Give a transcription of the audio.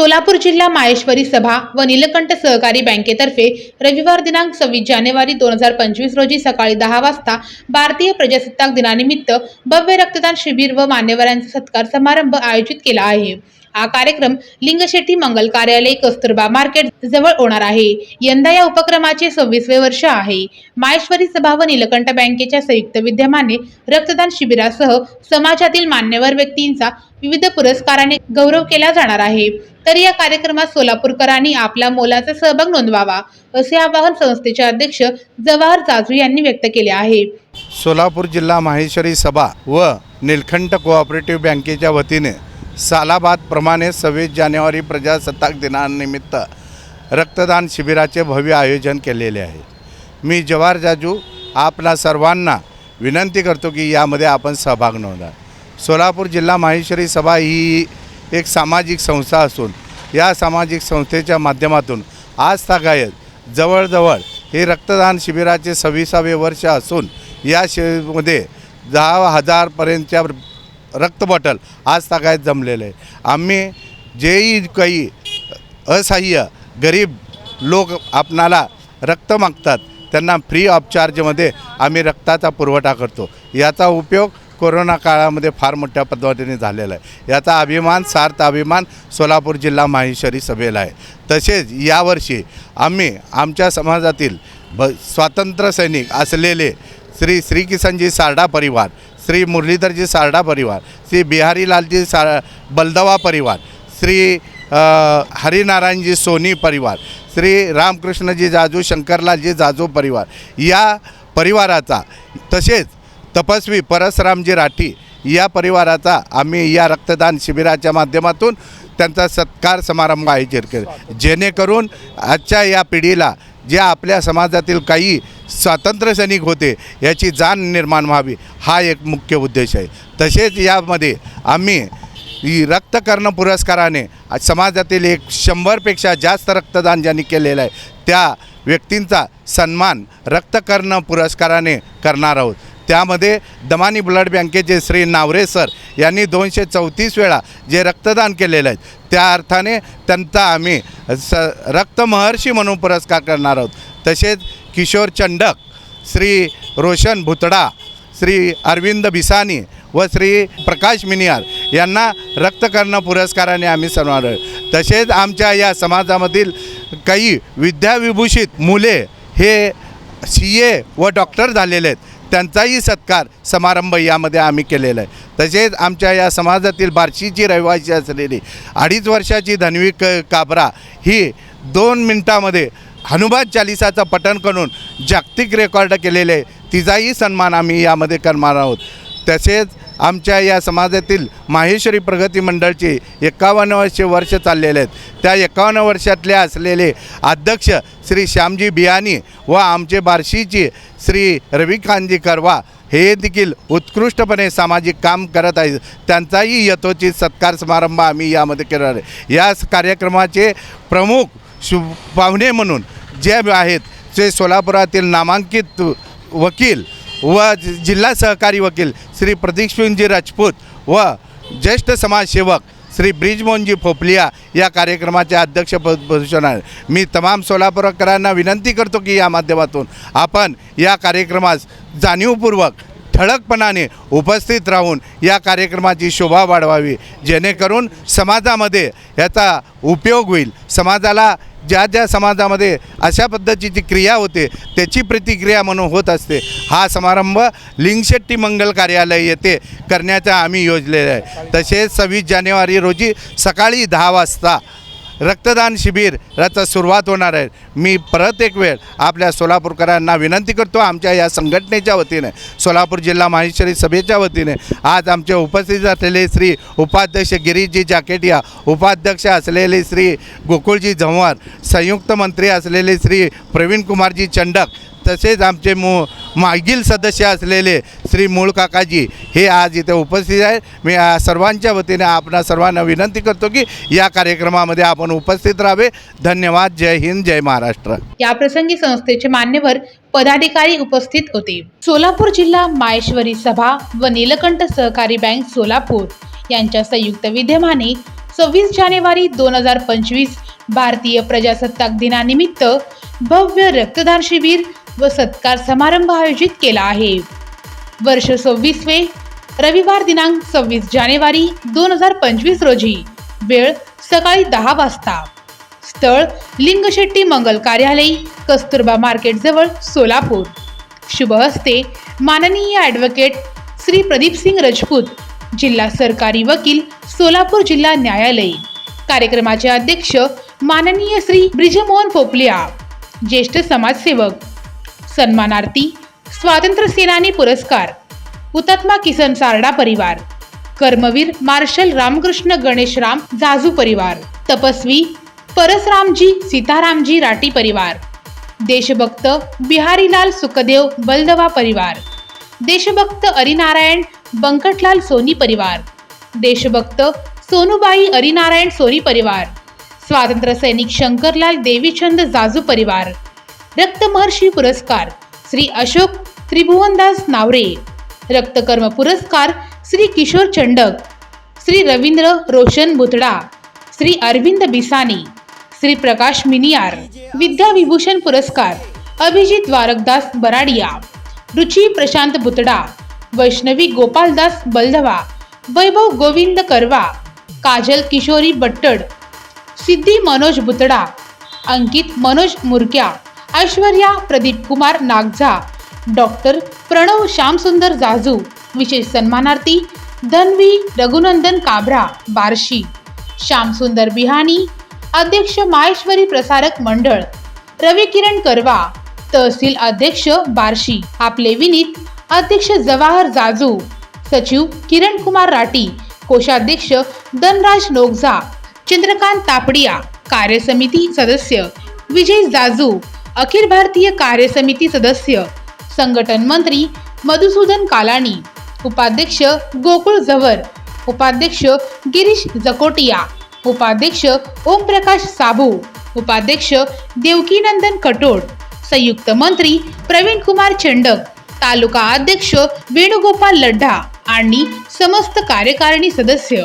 सोलापूर जिल्हा माहेश्वरी सभा व नीलकंठ सहकारी बँकेतर्फे रविवार दिनांक सव्वीस जानेवारी दोन हजार पंचवीस रोजी सकाळी दहा वाजता भारतीय प्रजासत्ताक दिनानिमित्त भव्य रक्तदान शिबिर व मान्यवरांचा सत्कार समारंभ आयोजित केला आहे. हा कार्यक्रम लिंगशेट्टी मंगल कार्यालय कस्तुरबा मार्केट जवळ होणार आहे. यंदा या उपक्रमाचे सव्वीसवे वर्ष आहे. माहेश्वरी सभा व नीलकंठ बँकेच्या संयुक्त विद्यमाने रक्तदान शिबिरासह समाजातील मान्यवर व्यक्तींचा विविध पुरस्काराने गौरव केला जाणार आहे. तर या कार्यक्रमात सोलापूरकरांनी आपला मोलाचा सहभाग नोंदवावा असे आवाहन संस्थेचे अध्यक्ष जवाहर जाजू यांनी व्यक्त केले आहे. सोलापूर जिल्हा माहेश्वरी सभा व निलखंठ कोऑपरेटिव्ह बँकेच्या वतीने सालाबादप्रमाणे सव्वीस जानेवारी प्रजासत्ताक दिनानिमित्त रक्तदान शिबिराचे भव्य आयोजन केलेले आहे. मी जवाहर जाजू आपणा सर्वांना विनंती करतो की यामध्ये आपण सहभाग नोंदा सोलापूर जिल्हा माहेश्वरी सभा ही एक सामाजिक संस्था असून या सामाजिक संस्थेच्या माध्यमातून आज तागायत जवळजवळ हे रक्तदान शिबिराचे सव्वीसावे वर्ष असून या शिबिरमध्ये दहा हजारपर्यंतच्या रक्त बॉटल आज तागायत जमलेलं आहे. आम्ही जेही काही असहाय्य गरीब लोक आपणाला रक्त मागतात त्यांना फ्री ऑफ चार्जमध्ये आम्ही रक्ताचा पुरवठा करतो. याचा उपयोग कोरोना काळामध्ये फार मोठ्या पद्धतीने झालेला आहे. याचा अभिमान सार्थ अभिमान सोलापूर जिल्हा माहेश्वरी सभेला आहे. तसेच यावर्षी आम्ही आमच्या समाजातील ब स्वातंत्र्य सैनिक असलेले श्री श्री किसनजी सारडा परिवार श्री मुरलीधरजी सारडा परिवार श्री बिहारीलालजी सा बलदवा परिवार श्री हरिनारायणजी सोनी परिवार श्री रामकृष्णजी जाजू शंकरलालजी जाजू परिवार. या परिवाराचा तसेच तपस्वी परसरामजी राठी या परिवाराचा आम्ही या रक्तदान शिबिराच्या माध्यमातून त्यांचा सत्कार समारंभ आयोजित केला. जेणेकरून आजच्या या पिढीला ज्या आपल्या समाजातील काही स्वातंत्र्य सैनिक होते याची जाण निर्माण व्हावी हा एक मुख्य उद्देश आहे. तसेच यामध्ये आम्ही रक्तकर्ण पुरस्काराने समाजातील एक शंभरपेक्षा जास्त रक्तदान ज्यांनी केलेलं आहे त्या व्यक्तींचा सन्मान रक्तकर्ण पुरस्काराने करणार आहोत. त्यामध्ये दमानी ब्लड बँकेचे श्री नावरे सर यांनी दोनशे चौतीस वेळा जे रक्तदान केलेलं आहे त्या अर्थाने त्यांचा आम्ही स रक्तमहर्षी म्हणून पुरस्कार करणार आहोत. तसेच किशोर चंडक श्री रोशन भुतडा श्री अरविंद बिसानी व श्री प्रकाश मिनियार यांना रक्तकर्ण पुरस्काराने आम्ही सन्मान तसेच आमच्या या समाजामधील काही विद्याविभूषित मुले हे सी ए व डॉक्टर झालेले आहेत त्यांचाही सत्कार समारंभ यामध्ये आम्ही केलेला आहे. तसेच आमच्या या समाजातील बार्शीची रहिवासी असलेली अडीच वर्षाची धन्वी क काबरा ही दोन मिनटामध्ये हनुमान चालिसाचं पठण करून जागतिक रेकॉर्ड केलेले तिचाही सन्मान आम्ही यामध्ये करणार आहोत. तसेच आमच्या या समाजातील माहेश्वरी प्रगती मंडळचे एकावन्न वर्षे वर्ष चाललेले आहेत. त्या एकावन्न वर्षातले असलेले अध्यक्ष श्री श्यामजी बियानी व आमचे बार्शीचे श्री रविकांतजी करवा हे देखील उत्कृष्टपणे सामाजिक काम करत आहेत. त्यांचाही यथोचित सत्कार समारंभ आम्ही यामध्ये करणार आहे. या कार्यक्रमाचे प्रमुख शुभ पाहुणे म्हणून जे आहेत ते सोलापुरातील नामांकित वकील व जिल्हा सहकारी वकील श्री प्रदीप राजपूत व ज्येष्ठ समाजसेवक श्री ब्रिजमोहनजी फोपलिया या कार्यक्रमाचे अध्यक्ष भूषण आहे मी तमाम सोलापूरकरांना विनंती करतो की या माध्यमातून आपण या कार्यक्रमास जाणीवपूर्वक ठळकपणाने उपस्थित राहून या कार्यक्रमाची शोभा वाढवावी. जेणेकरून समाजामध्ये याचा उपयोग होईल. समाजाला ज्या ज्या समाजामध्ये अशा पद्धतीची क्रिया होते त्याची प्रतिक्रिया म्हणून होत असते. हा समारंभ लिंगशेट्टी मंगल कार्यालय येथे करण्याचा आम्ही योजलेला आहे. तसेच सव्वीस जानेवारी रोजी सकाळी दहा वाजता रक्तदान शिबिराचा सुरुवात होणार आहे. मी परत एक वेळ आपल्या सोलापूरकरांना विनंती करतो आमच्या या संघटनेच्या वतीने सोलापूर जिल्हा माहेश्वरी सभेच्या वतीने आज आमचे उपस्थित असलेले श्री उपाध्यक्ष गिरीशजी जाकेटिया उपाध्यक्ष असलेले श्री गोकुळजी झंवर संयुक्त मंत्री असलेले श्री प्रवीण कुमारजी चंडक तसेच आमचे मू मागील सदस्य असलेले श्री मूळ काकाजी हे आज इथे उपस्थित आहेत. मी सर्वांच्या वतीने आपणा सर्वांना विनंती करतो की या कार्यक्रमामध्ये आपण उपस्थित राहावे. धन्यवाद. जय हिंद जय महाराष्ट्र. या प्रसंगी संस्थेचे मान्यवर पदाधिकारी उपस्थित होते. सोलापूर जिल्हा माहेश्वरी सभा व नीलकंठ सहकारी बँक सोलापूर यांच्या संयुक्त विद्यमाने सव्वीस जानेवारी दोन हजार पंचवीस भारतीय प्रजासत्ताक दिनानिमित्त भव्य रक्तदान शिबिर व सत्कार समारंभ आयोजित केला आहे. वर्ष सव्वीसवे रविवार दिनांक सव्वीस जानेवारी दोन हजार पंचवीस रोजी. वेळ सकाळी दहा वाजता. स्थळ लिंगशेट्टी मंगल कार्यालय कस्तुरबा मार्केटजवळ सोलापूर. शुभ हस्ते माननीय ॲडव्होकेट श्री प्रदीप सिंग राजपूत जिल्हा सरकारी वकील सोलापूर जिल्हा न्यायालय. कार्यक्रमाचे अध्यक्ष माननीय श्री ब्रिजमोहन पोपलिया ज्येष्ठ समाजसेवक सन्मानार्थी स्वातंत्र्य सेनानी पुरस्कार हुतात्मा किसन सारडा परिवार कर्मवीर मार्शल रामकृष्ण गणेशराम जाजू परिवार तपस्वी परसरामजी सीतारामजी राठी परिवार देशभक्त बिहारीलाल सुखदेव बलदवा परिवार देशभक्त अरिनारायण बंकटलाल सोनी परिवार देशभक्त सोनूबाई अरिनारायण सोनी परिवार स्वातंत्र्य सैनिक शंकरलाल देवीचंद जाजू परिवार रक्तमहर्षी पुरस्कार श्री अशोक त्रिभुवनदास नावरे. रक्तकर्म पुरस्कार श्री किशोर चंडक. श्री रवींद्र रोशन बुतडा. श्री अरविंद बिसानी. श्री प्रकाश मिनियार. विद्या विभूषण पुरस्कार अभिजित द्वारकदास बराडिया. रुची प्रशांत बुतडा. वैष्णवी गोपालदास बलधवा. वैभव गोविंद करवा. काजल किशोरी बट्टड. सिद्धी मनोज बुतडा. अंकित मनोज मुरक्या. ऐश्वर्या प्रदीप कुमार नागझा डॉक्टर प्रणव श्यामसुंदर जाजू विशेष सन्मानार्थी धनवी रघुनंदन काभरा बार्शी श्यामसुंदर बिहानी अध्यक्ष माहेश्वरी प्रसारक मंडळ रवी किरण करवा तहसील अध्यक्ष बार्शी आपले विनीत अध्यक्ष जवाहर जाजू सचिव किरण कुमार राठी कोषाध्यक्ष धनराज नोगझा चंद्रकांत तापडिया कार्यसमिती सदस्य विजय जाजू अखिल भारतीय कार्यसमिती सदस्य संघटन मंत्री मधुसूदन कालानी उपाध्यक्ष गोकुळ झवर उपाध्यक्ष गिरीश जकोटिया उपाध्यक्ष ओमप्रकाश साबू उपाध्यक्ष देवकीनंदन कटोड संयुक्त मंत्री प्रवीण कुमार चंडक तालुका अध्यक्ष वेणुगोपाल लड्ढा आणि समस्त कार्यकारिणी सदस्य.